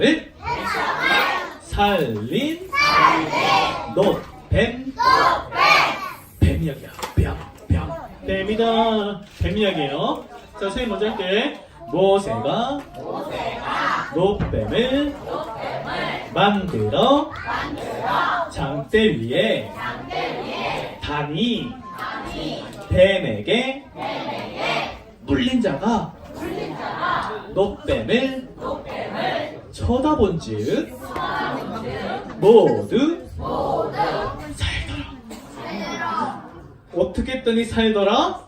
백성을 살린 노뱀. 뱀 이야기야. 뱀, 뱀. 뱀이다. 뱀 이야기예요. 자 선생님 먼저 할게. 모세가 노뱀을 만들어 장대 위에 다니 뱀에게 물린 자가 노뱀을 쳐다본즉 모두 살더라. 어떻게 했더니 살더라?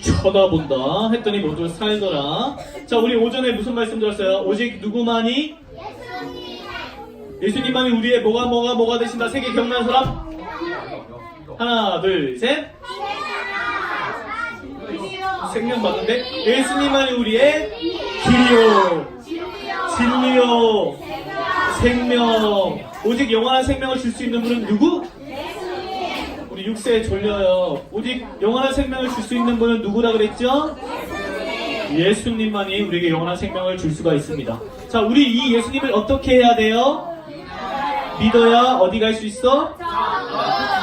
쳐다본다 했더니 모두 살더라. 자, 우리 오전에 무슨 말씀 들었어요? 오직 누구만이 예수님만이 우리의 뭐가 뭐가 뭐가 되신다. 세개 기억나는 사람? 하나, 둘, 셋. 생명 맞는데 예수님만이 우리의 길이요, 진리요, 생명. 오직 영원한 생명을 줄 수 있는 분은 누구? 우리 6세 졸려요. 오직 영원한 생명을 줄 수 있는 분은 누구라 그랬죠? 예수님만이 우리에게 영원한 생명을 줄 수가 있습니다. 자, 우리 이 예수님을 어떻게 해야 돼요? 믿어야 어디 갈 수 있어?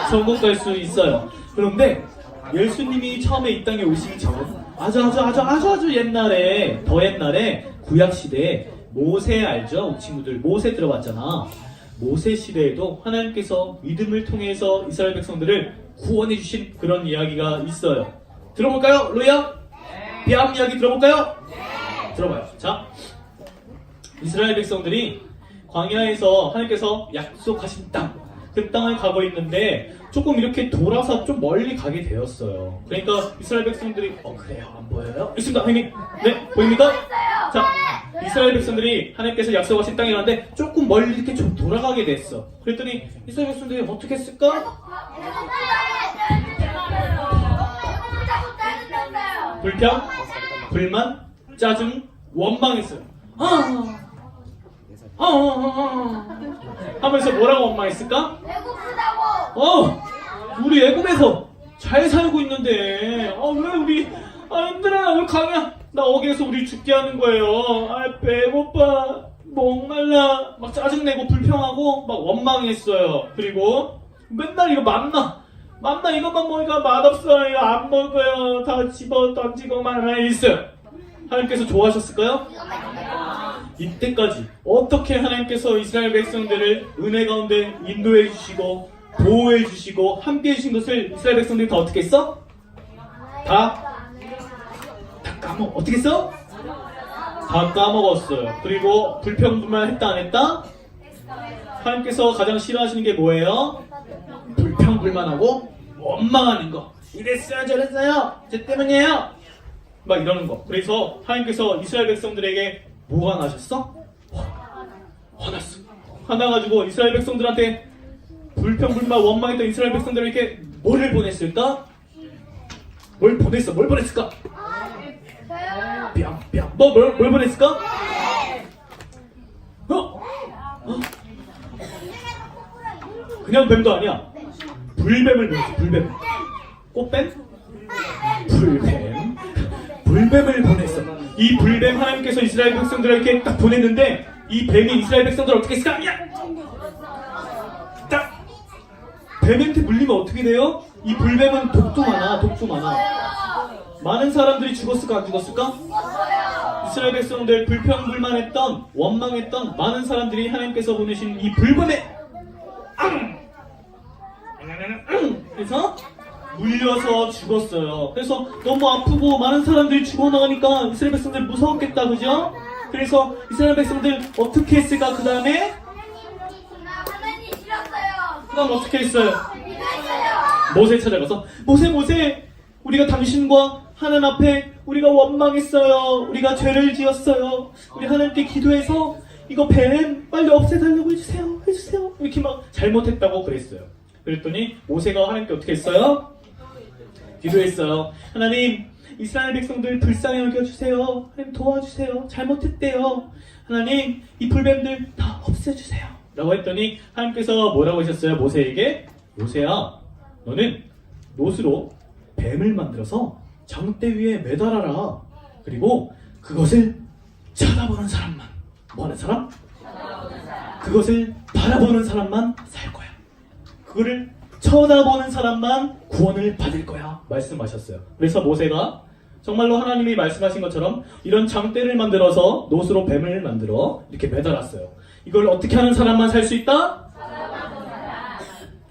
천국 갈 수 있어요. 그런데 예수님이 처음에 이 땅에 오시기 전 아주 아주 아주 아주 아주 옛날에 더 옛날에 구약 시대에 모세 알죠? 우리 친구들 모세 들어봤잖아. 모세 시대에도 하나님께서 믿음을 통해서 이스라엘 백성들을 구원해 주신 그런 이야기가 있어요. 들어볼까요? 로이야? 비암 이야기 들어볼까요? 들어봐요. 자, 이스라엘 백성들이 광야에서 하나님께서 약속하신 땅, 그 땅을 가고 있는데 조금 이렇게 돌아서 좀 멀리 가게 되었어요. 그러니까 이스라엘 백성들이 어 그래요 안 보여요? 있습니다, 형님. 네 보입니까? 자, 이스라엘 백성들이 하나님께서 약속하신 땅에 갔는데 조금 멀리 이렇게 좀 돌아가게 됐어. 그랬더니 이스라엘 백성들이 어떻게 했을까? 불평, 불만, 짜증, 원망했어요. 아, 아, 아, 아, 하면서 뭐라고 원망했을까? 배고프다고. 어, 우리 애굽에서 잘 살고 있는데, 어, 왜 우리, 아, 힘들어, 왜 강야, 나 어디에서 우리 죽게 하는 거예요. 아, 배고파, 목말라, 막 짜증내고 불평하고, 막 원망했어요. 그리고 맨날 이거 만나, 만나 이것만 먹으니까 맛없어요. 안 먹어요. 다 집어 던지고만 있어요. 하나님께서 좋아하셨을까요? 이때까지 어떻게 하나님께서 이스라엘 백성들을 은혜 가운데 인도해 주시고 보호해 주시고 함께 해 주신 것을 이스라엘 백성들이 다 어떻게 했어? 다? 다 까먹 어떻게 했어? 다 까먹었어요. 그리고 불평불만 했다 안 했다? 하나님께서 가장 싫어하시는 게 뭐예요? 불평불만하고 원망하는 거. 이랬어요 저랬어요 쟤 때문이에요. 막 이러는 거. 그래서 하나님께서 이스라엘 백성들에게 뭐가 나셨어? 화- 화났어. 화나가지고 이스라엘 백성들한테 불평불만 원망했던 이스라엘 백성들에게 뭐를 보냈을까? 뭘 보냈어? 뭘 보냈을까? 뺨, 뺨. 뭐, 뭘, 뭘 보냈을까? 어? 어? 그냥 뱀도 아니야. 불뱀을 보냈어, 불뱀. 꽃뱀? 불뱀. 불뱀을 보냈어. 이 불뱀 하나님께서 이스라엘 백성들에게 딱 보냈는데 이 뱀이 이스라엘 백성들 어떻게 했을까? 야! 딱! 뱀한테 물리면 어떻게 돼요? 이 불뱀은 독도 많아, 독도 많아. 많은 사람들이 죽었을까, 안 죽었을까? 이스라엘 백성들 불평불만했던, 원망했던 많은 사람들이 하나님께서 보내신 이 불뱀에 앙! 앙! 그래서 물려서 죽었어요. 그래서 너무 아프고 많은 사람들이 죽어나가니까 이스라엘 백성들 무서웠겠다, 그죠? 그래서 이스라엘 백성들 어떻게 했을까, 그 다음에? 하나님 싫었어요. 그 다음 어떻게 했어요? 모세 찾아가서 모세 모세 우리가 당신과 하나님 앞에 우리가 원망했어요 우리가 죄를 지었어요 우리 하나님께 기도해서 이거 뱀 빨리 없애달라고 해주세요 해주세요 이렇게 막 잘못했다고 그랬어요 그랬더니 모세가 하나님께 어떻게 했어요? 기도했어요. 하나님 이스라엘 백성들 불쌍히 여겨주세요. 하나님 도와주세요. 잘못했대요. 하나님 이 불뱀들 다 없애주세요. 라고 했더니 하나님께서 뭐라고 하셨어요? 모세에게? 모세야 너는 노스로 뱀을 만들어서 장대 위에 매달아라. 그리고 그것을 쳐다보는 사람만 뭐 하는 사람? 그것을 바라보는 사람만 살 거야. 그거를 쳐다보는 사람만 구원을 받을 거야. 말씀하셨어요. 그래서 모세가 정말로 하나님이 말씀하신 것처럼 이런 장대를 만들어서 노스로 뱀을 만들어 이렇게 매달았어요. 이걸 어떻게 하는 사람만 살 수 있다?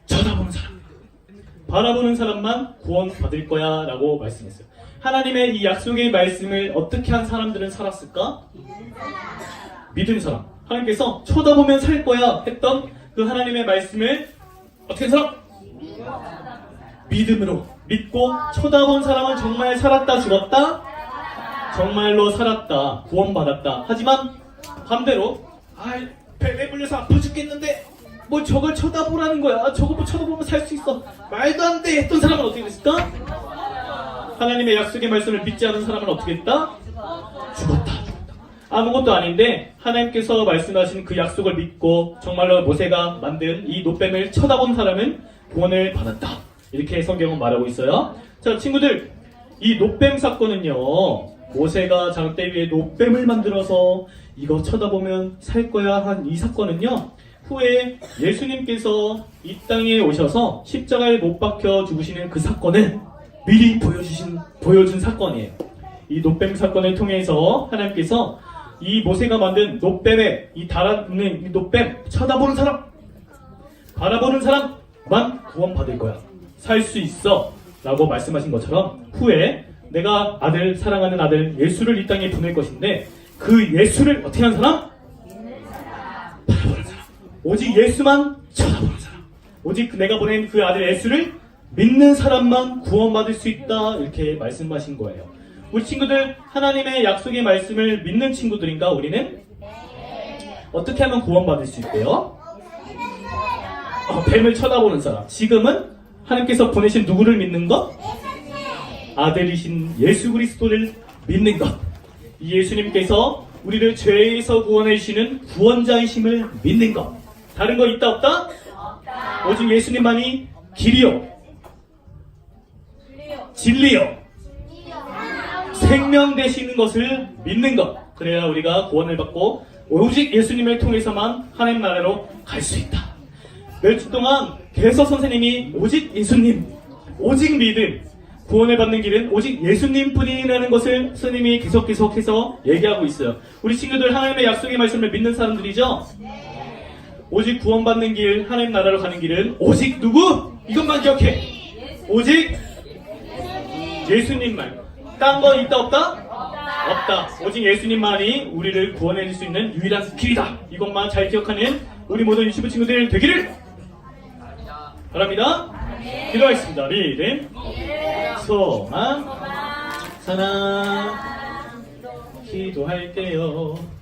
쳐다보는 사람. 바라보는 사람만 구원 받을 거야 라고 말씀했어요. 하나님의 이 약속의 말씀을 어떻게 한 사람들은 살았을까? 믿은 사람. 하나님께서 쳐다보면 살 거야 했던 그 하나님의 말씀을 어떻게 한 사람? 믿음으로 믿고 쳐다본 사람은 정말 살았다 죽었다? 정말로 살았다 구원받았다 하지만 반대로 아이 배에 물려서 아파 죽겠는데 뭐 저걸 쳐다보라는 거야 저거 뭐 쳐다보면 살 수 있어 말도 안 돼 했던 사람은 어떻게 됐을까? 하나님의 약속의 말씀을 믿지 않은 사람은 어떻게 했다? 죽었다 아무것도 아닌데 하나님께서 말씀하신 그 약속을 믿고 정말로 모세가 만든 이 노뱀을 쳐다본 사람은 구원을 받았다 이렇게 성경은 말하고 있어요 자 친구들 이 노뱀 사건은요 모세가 장대 위에 노뱀을 만들어서 이거 쳐다보면 살 거야 한 이 사건은요 후에 예수님께서 이 땅에 오셔서 십자가에 못 박혀 죽으시는 그 사건을 미리 보여주신 보여준 사건이에요. 이 노뱀 사건을 통해서 하나님께서 이 모세가 만든 노뱀에 이 달아있는 이 노뱀 쳐다보는 사람 바라보는 사람 만 구원받을 거야. 살 수 있어. 라고 말씀하신 것처럼 후에 내가 아들, 사랑하는 아들 예수를 이 땅에 보낼 것인데 그 예수를 어떻게 한 사람? 바라보는 사람. 오직 예수만 쳐다보는 사람. 오직 내가 보낸 그 아들 예수를 믿는 사람만 구원받을 수 있다. 이렇게 말씀하신 거예요. 우리 친구들 하나님의 약속의 말씀을 믿는 친구들인가 우리는? 어떻게 하면 구원받을 수 있대요? 어, 뱀을 쳐다보는 사람. 지금은 하나님께서 보내신 누구를 믿는 것? 아들이신 예수 그리스도를 믿는 것. 이 예수님께서 우리를 죄에서 구원해 주시는 구원자이심을 믿는 것. 다른 거 있다 없다? 오직 예수님만이 길이요, 진리요, 생명 되시는 것을 믿는 것. 그래야 우리가 구원을 받고 오직 예수님을 통해서만 하나님 나라로 갈 수 있다. 멸치 동안 개서 선생님이 오직 예수님, 오직 믿음, 구원을 받는 길은 오직 예수님 뿐이라는 것을 스님이 계속 계속해서 얘기하고 있어요. 우리 친구들 하나님의 약속의 말씀을 믿는 사람들이죠? 오직 구원받는 길, 하나님 나라로 가는 길은 오직 누구? 이것만 기억해. 오직 예수님만. 딴거 있다 없다? 없다. 오직 예수님만이 우리를 구원해 줄 수 있는 유일한 길이다. 이것만 잘 기억하는 우리 모든 유치부 친구들 되기를 바랍니다. 기도하겠습니다. 믿음, 소망, 사랑, 기도할게요.